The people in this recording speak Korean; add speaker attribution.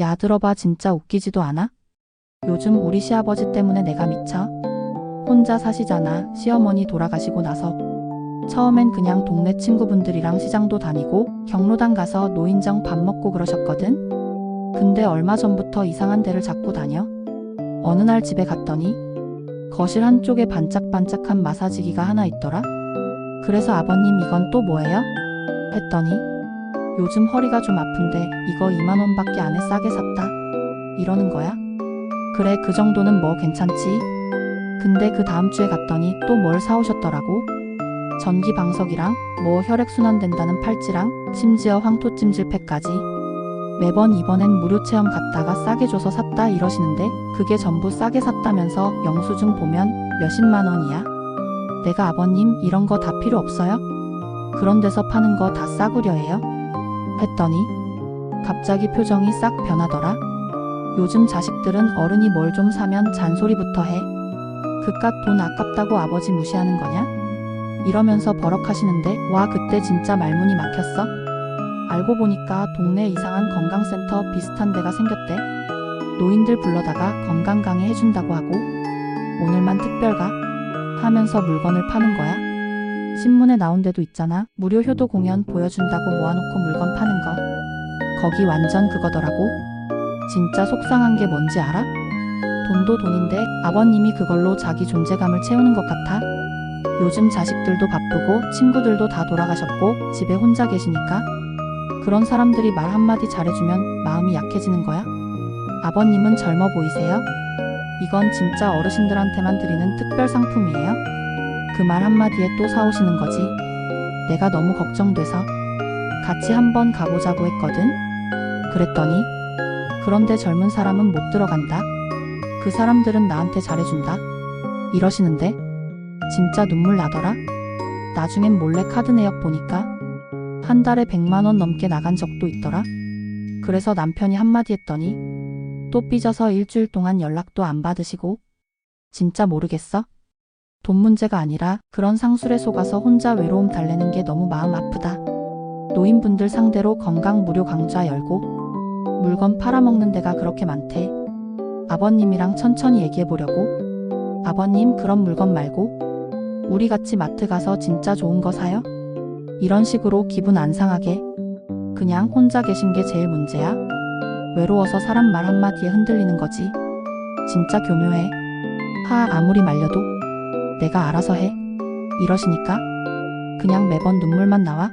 Speaker 1: 야 들어봐 진짜 웃기지도 않아? 요즘 우리 시아버지 때문에 내가 미쳐. 혼자 사시잖아. 시어머니 돌아가시고 나서. 처음엔 그냥 동네 친구분들이랑 시장도 다니고 경로당 가서 노인정 밥 먹고 그러셨거든. 근데 얼마 전부터 이상한 데를 자꾸 다녀. 어느 날 집에 갔더니 거실 한쪽에 반짝반짝한 마사지기가 하나 있더라. 그래서 아버님 이건 또 뭐예요? 했더니 요즘 허리가 좀 아픈데 이거 2만 원 밖에 안 해 싸게 샀다. 이러는 거야. 그래 그 정도는 뭐 괜찮지. 근데 그 다음 주에 갔더니 또 뭘 사오셨더라고. 전기 방석이랑 뭐 혈액순환 된다는 팔찌랑 심지어 황토찜질팩까지. 매번 이번엔 무료 체험 갔다가 싸게 줘서 샀다 이러시는데 그게 전부 싸게 샀다면서 영수증 보면 몇십만 원이야. 내가 아버님 이런 거 다 필요 없어요? 그런 데서 파는 거 다 싸구려 해요? 했더니 갑자기 표정이 싹 변하더라. 요즘 자식들은 어른이 뭘 좀 사면 잔소리부터 해. 그깟 돈 아깝다고 아버지 무시하는 거냐? 이러면서 버럭하시는데 와 그때 진짜 말문이 막혔어. 알고 보니까 동네 이상한 건강센터 비슷한 데가 생겼대. 노인들 불러다가 건강 강의 해준다고 하고 오늘만 특별가 하면서 물건을 파는 거야. 신문에 나온 데도 있잖아. 무료 효도 공연 보여준다고 모아놓고 물건 파는 거. 거기 완전 그거더라고. 진짜 속상한 게 뭔지 알아? 돈도 돈인데 아버님이 그걸로 자기 존재감을 채우는 것 같아. 요즘 자식들도 바쁘고 친구들도 다 돌아가셨고 집에 혼자 계시니까 그런 사람들이 말 한마디 잘해주면 마음이 약해지는 거야. 아버님은 젊어 보이세요? 이건 진짜 어르신들한테만 드리는 특별 상품이에요. 그 말 한마디에 또 사오시는 거지. 내가 너무 걱정돼서 같이 한번 가보자고 했거든. 그랬더니 그런데 젊은 사람은 못 들어간다. 그 사람들은 나한테 잘해준다. 이러시는데 진짜 눈물 나더라. 나중엔 몰래 카드 내역 보니까 한 달에 100만 원 넘게 나간 적도 있더라. 그래서 남편이 한마디 했더니 또 삐져서 일주일 동안 연락도 안 받으시고 진짜 모르겠어? 돈 문제가 아니라 그런 상술에 속아서 혼자 외로움 달래는 게 너무 마음 아프다. 노인분들 상대로 건강 무료 강좌 열고 물건 팔아먹는 데가 그렇게 많대. 아버님이랑 천천히 얘기해 보려고. 아버님 그런 물건 말고 우리 같이 마트 가서 진짜 좋은 거 사요? 이런 식으로 기분 안 상하게 그냥 혼자 계신 게 제일 문제야. 외로워서 사람 말 한마디에 흔들리는 거지. 진짜 교묘해. 하 아무리 말려도 내가 알아서 해. 이러시니까 그냥 매번 눈물만 나와.